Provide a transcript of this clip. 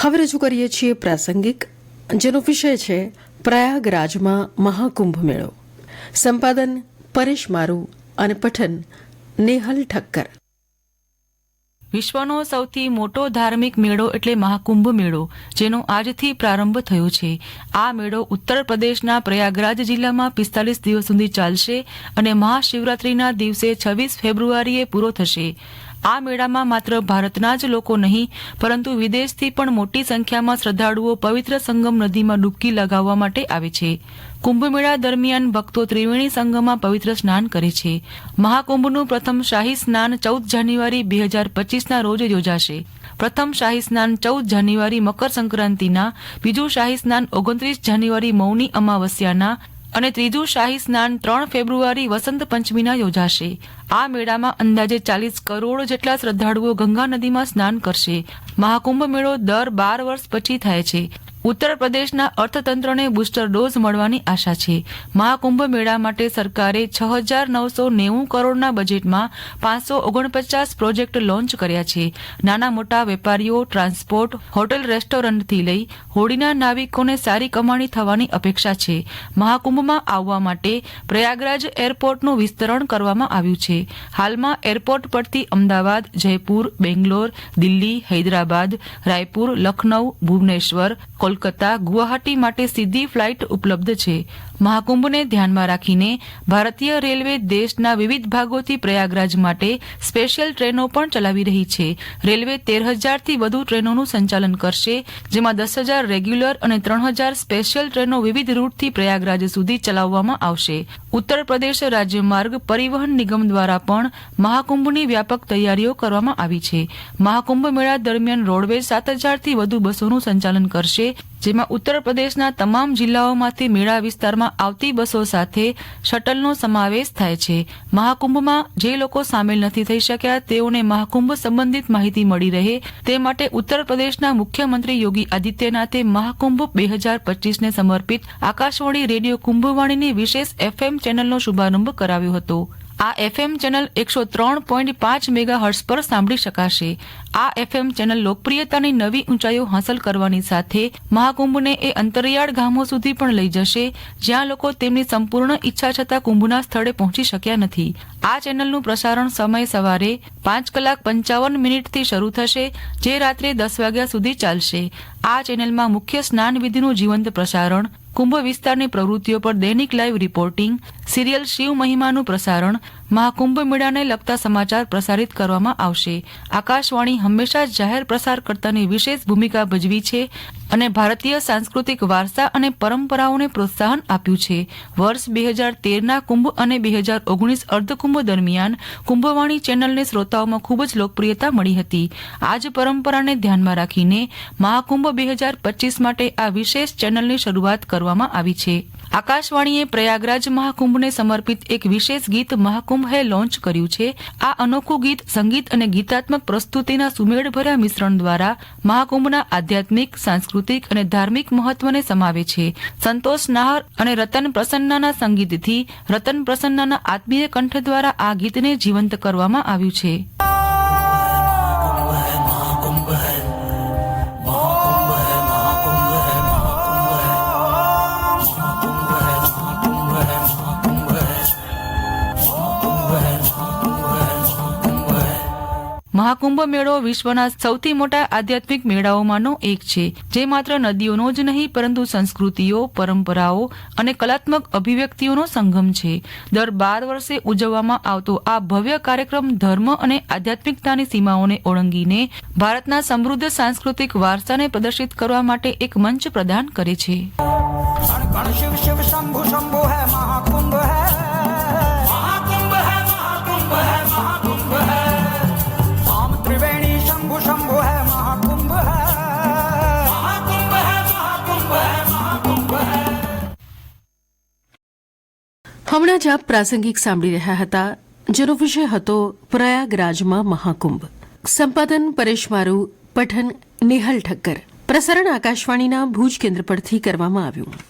હવે રજૂ કરીએ છીએ પ્રાસંગિક, જેનો વિષય છે પ્રયાગરાજમાં મહાકુંભ મેળો. સંપાદન પરેશ મારુ અને પઠન નેહલ ઠક્કર. વિશ્વનો સૌથી મોટો ધાર્મિક મેળો એટલે મહાકુંભ મેળો, જેનો આજથી પ્રારંભ થયો છે. આ મેળો ઉત્તર પ્રદેશના પ્રયાગરાજ જિલ્લામાં પિસ્તાલીસ દિવસ સુધી ચાલશે અને મહાશિવરાત્રીના દિવસે છવ્વીસ ફેબ્રુઆરીએ પૂરો થશે. આ મેળામાં માત્ર ભારતના જ લોકો નહીં, પરંતુ વિદેશથી પણ મોટી સંખ્યામાં શ્રદ્ધાળુઓ પવિત્ર સંગમ નદીમાં ડૂબકી લગાવવા માટે આવે છે. કુંભ મેળા દરમિયાન ભક્તો ત્રિવેણી સંગમમાં પવિત્ર સ્નાન કરે છે. મહાકુંભનું પ્રથમ શાહી સ્નાન ચૌદ જાન્યુઆરી બે હજાર પચીસના રોજ યોજાશે. પ્રથમ શાહી સ્નાન ચૌદ જાન્યુઆરી મકર સંક્રાંતિના બીજું શાહી સ્નાન ઓગણત્રીસ જાન્યુઆરી મૌની અમાવસ્યાના અને ત્રીજું, શાહી સ્નાન ત્રણ ફેબ્રુઆરી વસંત પંચમીના યોજાશે. આ મેળામાં અંદાજે ચાલીસ કરોડ જેટલા શ્રદ્ધાળુઓ ગંગા નદીમાં સ્નાન કરશે. મહાકુંભ મેળો દર બાર વર્ષ પછી થાય છે. ઉત્તર પ્રદેશના અર્થતંત્રને બુસ્ટર ડોઝ મળવાની આશા છે. મહાકુંભ મેળા માટે સરકારે છ હજાર નવસો નેવું કરોડના બજેટમાં પાંચસો ઓગણપચાસ પ્રોજેક્ટ લોન્ચ કર્યા છે. નાના મોટા વેપારીઓ, ટ્રાન્સપોર્ટ, હોટેલ રેસ્ટોરન્ટથી લઈ હોડીના નાવિકોને સારી કમાણી થવાની અપેક્ષા છે. મહાકુંભમાં આવવા માટે પ્રયાગરાજ એરપોર્ટનું વિસ્તરણ કરવામાં આવ્યું છે. હાલમાં એરપોર્ટ પરથી અમદાવાદ, જયપુર, બેંગ્લોર, દિલ્હી, હૈદરાબાદ, રાયપુર, લખનઉ, ભુવનેશ્વર કોલકાતા ગુવાહાટી માટે સીધી ફ્લાઇટ ઉપલબ્ધ છે. મહાકુંભને ધ્યાનમાં રાખીને ભારતીય રેલવે દેશના વિવિધ ભાગોથી પ્રયાગરાજ માટે સ્પેશિયલ ટ્રેનો પણ ચલાવી રહી છે. રેલવે તેર હજારથી વધુ ટ્રેનોનું સંચાલન કરશે, જેમાં દસ હજાર રેગ્યુલર અને ત્રણ હજાર સ્પેશિયલ ટ્રેનો વિવિધ રૂટથી પ્રયાગરાજ સુધી ચલાવવામાં આવશે. ઉત્તર પ્રદેશ રાજ્ય માર્ગ પરિવહન નિગમ દ્વારા પણ મહાકુંભની વ્યાપક તૈયારીઓ કરવામાં આવી છે. મહાકુંભ મેળા દરમિયાન રોડવે સાત હજારથી વધુ બસોનું સંચાલન કરશે જેમાં ઉત્તર પ્રદેશના તમામ જિલ્લાઓમાંથી મેળા વિસ્તારમાં આવતી બસો સાથે શટલનો સમાવેશ થાય છે. મહાકુંભમાં જે લોકો સામેલ નથી થઈ શક્યા, તેઓને મહાકુંભ સંબંધિત માહિતી મળી રહે. તે માટે ઉત્તર પ્રદેશના મુખ્યમંત્રી યોગી આદિત્યનાથે મહાકુંભ બે હજાર પચીસને સમર્પિત આકાશવાણી રેડિયો કુંભવાણીની વિશેષ એફએમ ચેનલનો શુભારંભ કરાવ્યો હતો. આ એફએમ ચેનલ એકસો ત્રણ પોઈન્ટ પાંચ મેગા હર્ટ્સ પર સાંભળી શકાશે. આ એફએમ ચેનલ લોકપ્રિયતાની નવી ઊંચાઈઓ હાંસલ કરવાની સાથે મહાકુંભને એ અંતરિયાળ ગામો સુધી પણ લઈ જશે, જ્યાં લોકો તેમની સંપૂર્ણ ઈચ્છા છતાં કુંભના સ્થળે પહોંચી શક્યા નથી. આ ચેનલનું પ્રસારણ સમય સવારે પાંચ કલાક પંચાવન મિનિટથી શરૂ થશે, જે રાત્રે દસ વાગ્યા સુધી ચાલશે. આ ચેનલમાં મુખ્ય સ્નાન વિધિનું જીવંત પ્રસારણ કુંભ વિસ્તારની પ્રવૃત્તિઓ પર દૈનિક લાઈવ રિપોર્ટિંગ સિરિયલ શિવ મહિમાનું પ્રસારણ મહાકુંભ મેળાને લગતા સમાચાર પ્રસારિત કરવામાં આવશે. આકાશવાણી હંમેશા જાહેર પ્રસારકર્તાની વિશેષ ભૂમિકા ભજવી છે અને ભારતીય સાંસ્કૃતિક વારસા અને પરંપરાઓને પ્રોત્સાહન આપ્યું છે. વર્ષ બે હજાર તેરના કુંભ અને બે હજાર ઓગણીસ અર્ધકુંભ દરમિયાન કુંભવાણી ચેનલને શ્રોતાઓમાં ખૂબ જ લોકપ્રિયતા મળી હતી. આ જ પરંપરાને ધ્યાનમાં રાખીને મહાકુંભ બે હજાર પચીસ માટે આ વિશેષ ચેનલની શરૂઆત કરવામાં આવી છે. આકાશવાણીએ પ્રયાગરાજ મહાકુંભને સમર્પિત એક વિશેષ ગીત મહાકુંભ લોન્ચ કર્યું છે. આ અનોખું ગીત સંગીત અને ગીતાત્મક પ્રસ્તુતિના સુમેળભર્યા મિશ્રણ દ્વારા મહાકુંભના આધ્યાત્મિક, સાંસ્કૃતિક અને ધાર્મિક મહત્વને સમાવે છે. સંતોષ નાહર અને રતન પ્રસન્નાના સંગીતથી રતન પ્રસન્નાના આત્મીય કંઠ દ્વારા આ ગીતને જીવંત કરવામાં આવ્યું છે. મહાકુંભ મેળો વિશ્વના સૌથી મોટા આધ્યાત્મિક મેળાઓમાંનો એક છે. જે માત્ર નદીઓનો જ નહીં, પરંતુ સંસ્કૃતિઓ, પરંપરાઓ અને કલાત્મક અભિવ્યક્તિઓનો સંગમ છે. દર બાર વર્ષે ઉજવવામાં આવતો આ ભવ્ય કાર્યક્રમ ધર્મ અને આધ્યાત્મિકતાની સીમાઓને ઓળંગીને ભારતના સમૃદ્ધ સાંસ્કૃતિક વારસાને પ્રદર્શિત કરવા માટે એક મંચ પ્રદાન કરે છે. શિવ શિવ શંભુ શંભુ હે હમણાં જ આપ પ્રાસંગિક સાંભળી રહ્યા હતા, જેનો વિષય હતો પ્રયાગરાજમાં મહાકુંભ. સંપાદન પરેશ મારુ, પઠન નેહલ ઠક્કર. પ્રસારણ આકાશવાણીના ભુજ કેન્દ્ર પરથી કરવામાં આવ્યું.